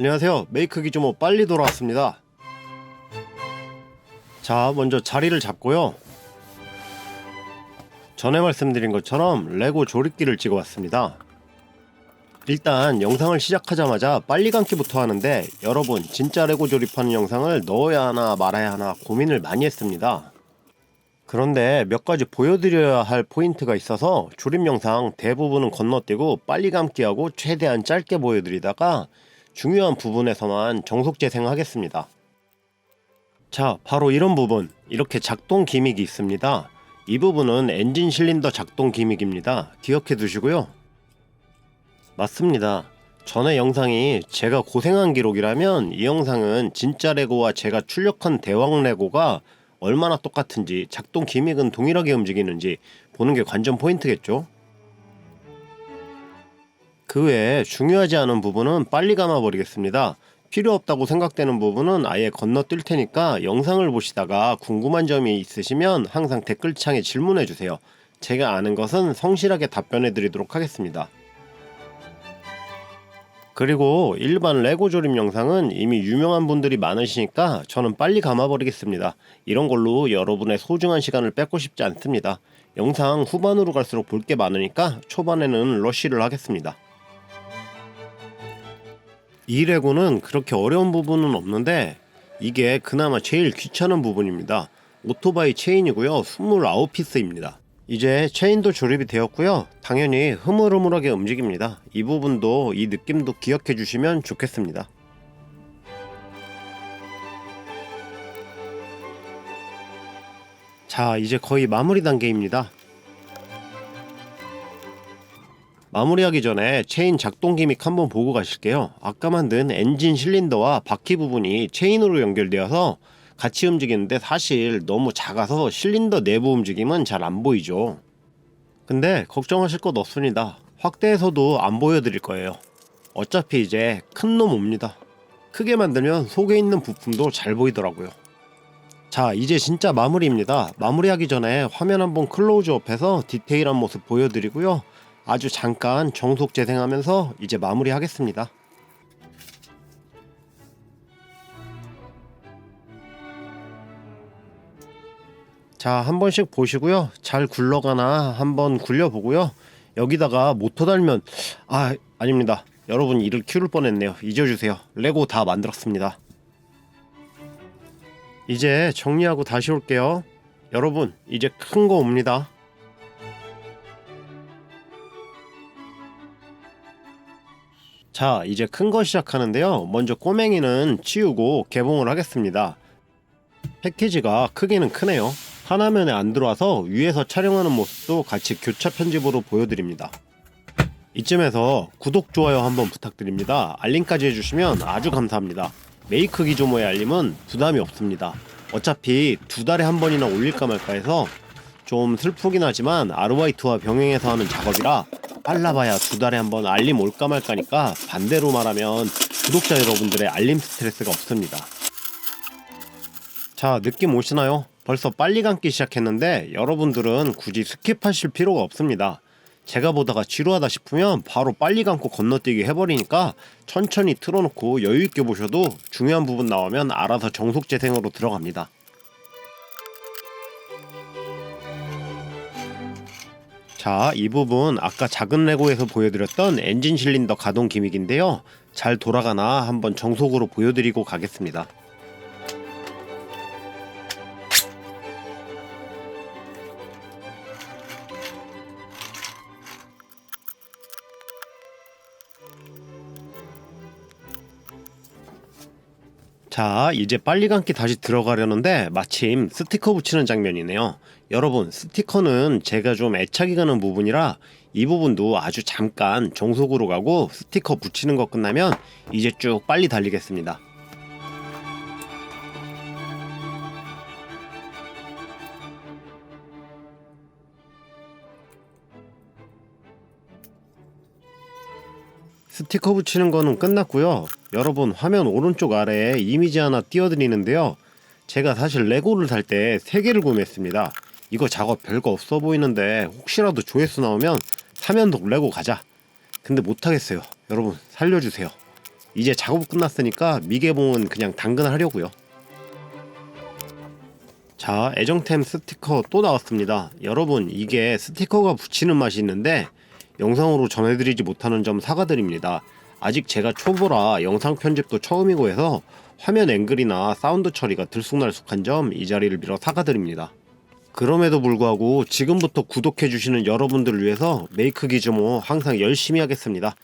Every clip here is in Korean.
안녕하세요. 메이크 기주모 빨리 돌아왔습니다. 자, 먼저 자리를 잡고요. 전에 말씀드린 것처럼 레고 조립기를 찍어 왔습니다. 일단 영상을 시작하자마자 빨리 감기부터 하는데 여러분 진짜 레고 조립하는 영상을 넣어야 하나 말아야 하나 고민을 많이 했습니다. 그런데 몇 가지 보여드려야 할 포인트가 있어서 조립 영상 대부분은 건너뛰고 빨리 감기하고 최대한 짧게 보여드리다가 중요한 부분에서만 정속 재생하겠습니다. 자, 바로 이런 부분. 이렇게 작동 기믹이 있습니다. 이 부분은 엔진 실린더 작동 기믹입니다. 기억해 두시고요. 맞습니다. 전에 영상이 제가 고생한 기록이라면 이 영상은 진짜 레고와 제가 출력한 대왕 레고가 얼마나 똑같은지 작동 기믹은 동일하게 움직이는지 보는 게 관전 포인트겠죠. 그 외에 중요하지 않은 부분은 빨리 감아 버리겠습니다. 필요 없다고 생각되는 부분은 아예 건너뛸 테니까 영상을 보시다가 궁금한 점이 있으시면 항상 댓글창에 질문해 주세요. 제가 아는 것은 성실하게 답변해 드리도록 하겠습니다. 그리고 일반 레고 조립 영상은 이미 유명한 분들이 많으시니까 저는 빨리 감아버리겠습니다. 이런 걸로 여러분의 소중한 시간을 뺏고 싶지 않습니다. 영상 후반으로 갈수록 볼 게 많으니까 초반에는 러쉬를 하겠습니다. 이 레고는 그렇게 어려운 부분은 없는데 이게 그나마 제일 귀찮은 부분입니다. 오토바이 체인이고요. 29피스입니다. 이제 체인도 조립이 되었고요. 당연히 흐물흐물하게 움직입니다. 이 부분도 이 느낌도 기억해 주시면 좋겠습니다. 자, 이제 거의 마무리 단계입니다. 마무리하기 전에 체인 작동 기믹 한번 보고 가실게요. 아까 만든 엔진 실린더와 바퀴 부분이 체인으로 연결되어서 같이 움직이는데 사실 너무 작아서 실린더 내부 움직임은 잘 안 보이죠. 근데 걱정하실 것 없습니다. 확대해서도 안 보여드릴 거예요. 어차피 이제 큰 놈 옵니다. 크게 만들면 속에 있는 부품도 잘 보이더라고요. 자, 이제 진짜 마무리입니다. 마무리하기 전에 화면 한번 클로즈업해서 디테일한 모습 보여드리고요. 아주 잠깐 정속 재생하면서 이제 마무리하겠습니다. 자, 한 번씩 보시고요. 잘 굴러가나 한번 굴려보고요. 여기다가 모터 달면 아, 아닙니다. 여러분 이를 키울 뻔했네요. 잊어주세요. 레고 다 만들었습니다. 이제 정리하고 다시 올게요. 여러분, 이제 큰 거 옵니다. 자, 이제 큰 거 시작하는데요. 먼저 꼬맹이는 치우고 개봉을 하겠습니다. 패키지가 크기는 크네요. 하나면에 안 들어와서 위에서 촬영하는 모습도 같이 교차 편집으로 보여드립니다. 이쯤에서 구독, 좋아요 한번 부탁드립니다. 알림까지 해주시면 아주 감사합니다. 메이크 기조모의 알림은 부담이 없습니다. 어차피 두 달에 한 번이나 올릴까 말까 해서 좀 슬프긴 하지만 아르바이트와 병행해서 하는 작업이라 빨라봐야 두 달에 한 번 알림 올까 말까니까 반대로 말하면 구독자 여러분들의 알림 스트레스가 없습니다. 자, 느낌 오시나요? 벌써 빨리 감기 시작했는데 여러분들은 굳이 스킵하실 필요가 없습니다. 제가 보다가 지루하다 싶으면 바로 빨리 감고 건너뛰기 해버리니까 천천히 틀어놓고 여유있게 보셔도 중요한 부분 나오면 알아서 정속 재생으로 들어갑니다. 자, 이 부분 아까 작은 레고에서 보여드렸던 엔진 실린더 가동 기믹인데요. 잘 돌아가나 한번 정속으로 보여드리고 가겠습니다. 자, 이제 빨리 감기 다시 들어가려는데 마침 스티커 붙이는 장면이네요. 여러분, 스티커는 제가 좀 애착이 가는 부분이라 이 부분도 아주 잠깐 정속으로 가고 스티커 붙이는 거 끝나면 이제 쭉 빨리 달리겠습니다. 스티커 붙이는 거는 끝났고요. 여러분 화면 오른쪽 아래에 이미지 하나 띄워드리는데요. 제가 사실 레고를 살 때 3개를 구매했습니다. 이거 작업 별거 없어 보이는데 혹시라도 조회수 나오면 사면독 레고 가자. 근데 못하겠어요. 여러분 살려주세요. 이제 작업 끝났으니까 미개봉은 그냥 당근 하려고요. 자, 애정템 스티커 또 나왔습니다. 여러분, 이게 스티커가 붙이는 맛이 있는데 영상으로 전해드리지 못하는 점 사과드립니다. 아직 제가 초보라 영상 편집도 처음이고 해서 화면 앵글이나 사운드 처리가 들쑥날쑥한 점 이 자리를 빌어 사과드립니다. 그럼에도 불구하고 지금부터 구독해주시는 여러분들을 위해서 메이크 기즈모 항상 열심히 하겠습니다.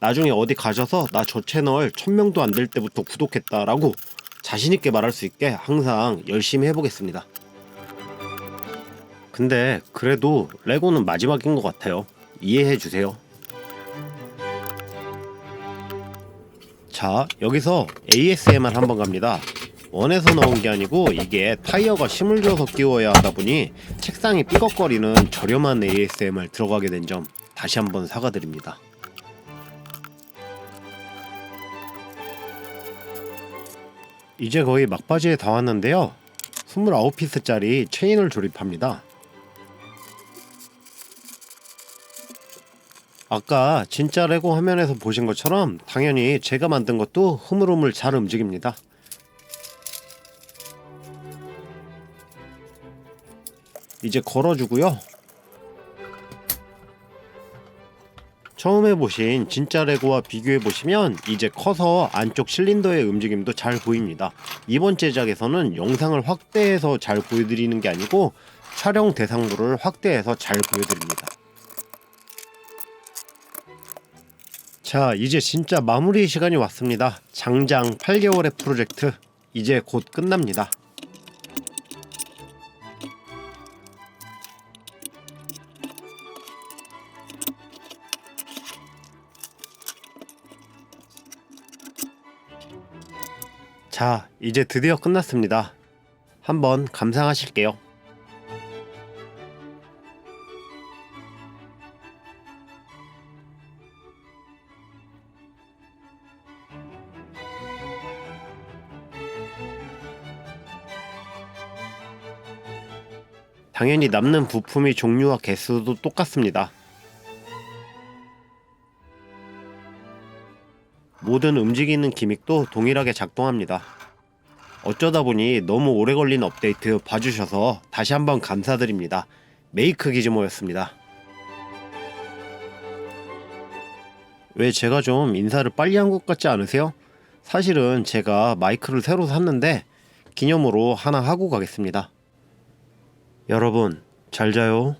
나중에 어디 가셔서 나 저 채널 1000명도 안 될 때부터 구독했다라고 자신있게 말할 수 있게 항상 열심히 해보겠습니다. 근데 그래도 레고는 마지막인 것 같아요. 이해해 주세요. 자, 여기서 ASMR 한번 갑니다. 원에서 나온 게 아니고 이게 타이어가 힘을 줘서 끼워야 하다 보니 책상이 삐걱거리는 저렴한 ASMR 들어가게 된 점 다시 한번 사과드립니다. 이제 거의 막바지에 다 왔는데요. 29피스짜리 체인을 조립합니다. 아까 진짜 레고 화면에서 보신 것처럼 당연히 제가 만든 것도 흐물흐물 잘 움직입니다. 이제 걸어주고요. 처음 해보신 진짜 레고와 비교해 보시면 이제 커서 안쪽 실린더의 움직임도 잘 보입니다. 이번 제작에서는 영상을 확대해서 잘 보여드리는 게 아니고 촬영 대상부를 확대해서 잘 보여드립니다. 자, 이제 진짜 마무리 시간이 왔습니다. 장장 8개월의 프로젝트 이제 곧 끝납니다. 자, 이제 드디어 끝났습니다. 한번 감상하실게요. 당연히 남는 부품의 종류와 개수도 똑같습니다. 모든 움직이는 기믹도 동일하게 작동합니다. 어쩌다 보니 너무 오래 걸린 업데이트 봐주셔서 다시 한번 감사드립니다. 메이크 기즈모였습니다. 왜 제가 좀 인사를 빨리 한 것 같지 않으세요? 사실은 제가 마이크를 새로 샀는데 기념으로 하나 하고 가겠습니다. 여러분, 잘 자요.